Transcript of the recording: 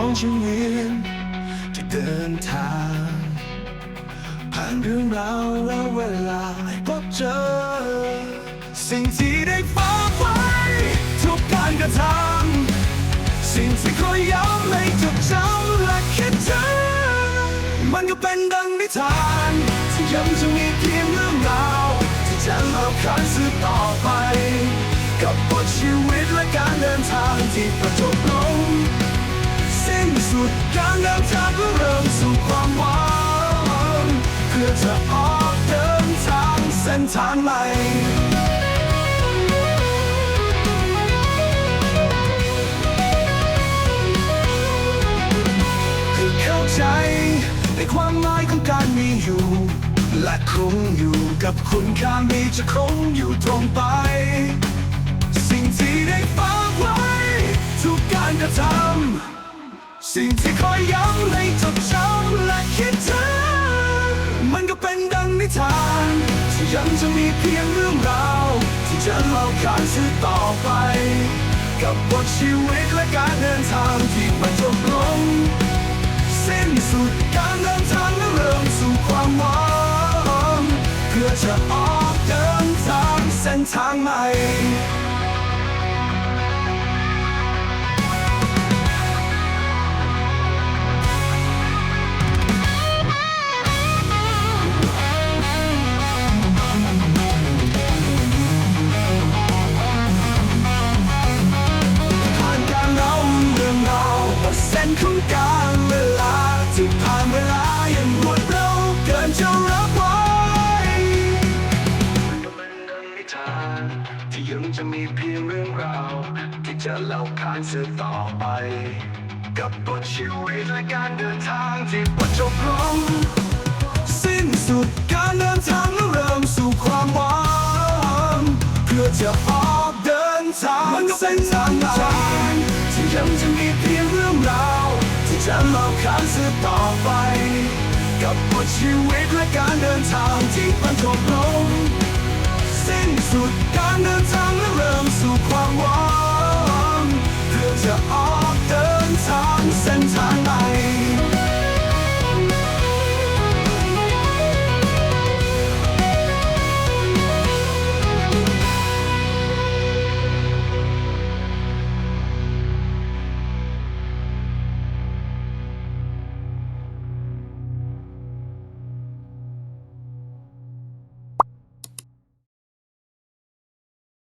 ของชีวิตที่เดินทาง ผ่านเรื่องราวและเวลาพบเจอ สิ่งที่ได้ฝากไว้ทุกการกระทำสิ่งที่คอยย้ำในทุกเช้และคิดถึงมันก็เป็นดังนิทานที่ย้ำจะมีเพียงเรื่องราว ที่จะเล่าขานสืบต่อไป กับบทชีวิตและการเดินทางที่ประจบลง จะออกเดินทางเส้นทางใหม่คือเข้าใจในความหมายของการมีอยู่ และคงอยู่กับคุณค่ามีจะคงอยู่ตรงไป สิ่งที่ได้ฝากไว้ ทุกการกระทำสิ่งที่คอยย้ำให้จดจำและคิดถึง ยังจะมีเพียงเรื่องราว ที่จะเล่าขานสืบต่อไป กับบทชีวิตและการเดินทางที่มันจบลงสิ้นสุดการเดินทางและเริ่มสู่ความหวังเพื่อจะออกเดินทางเส้นทางใหม่ ของการเวลาที่ผ่านเวลายังรวดเร็วเกินจะรับไว้มันเป็นดังนิทานที่ยังจะมีเพียงเรื่องราวที่จะเล่าขานสืบต่อไป กับบทชีวิตและการเดินทางที่ประจบลงสิ้นสุดการเดินทางและเริ่มสู่ความหวังเพื่อจะออกเดินทางมันเป็นทางที่ยังจะมีเพียงเรื่องราว จะเล่าขานสืบต่อไป กับบทชีวิตและการเดินทางที่มันจบลงสิ้นสุดการเดินทางและเริ่มสู่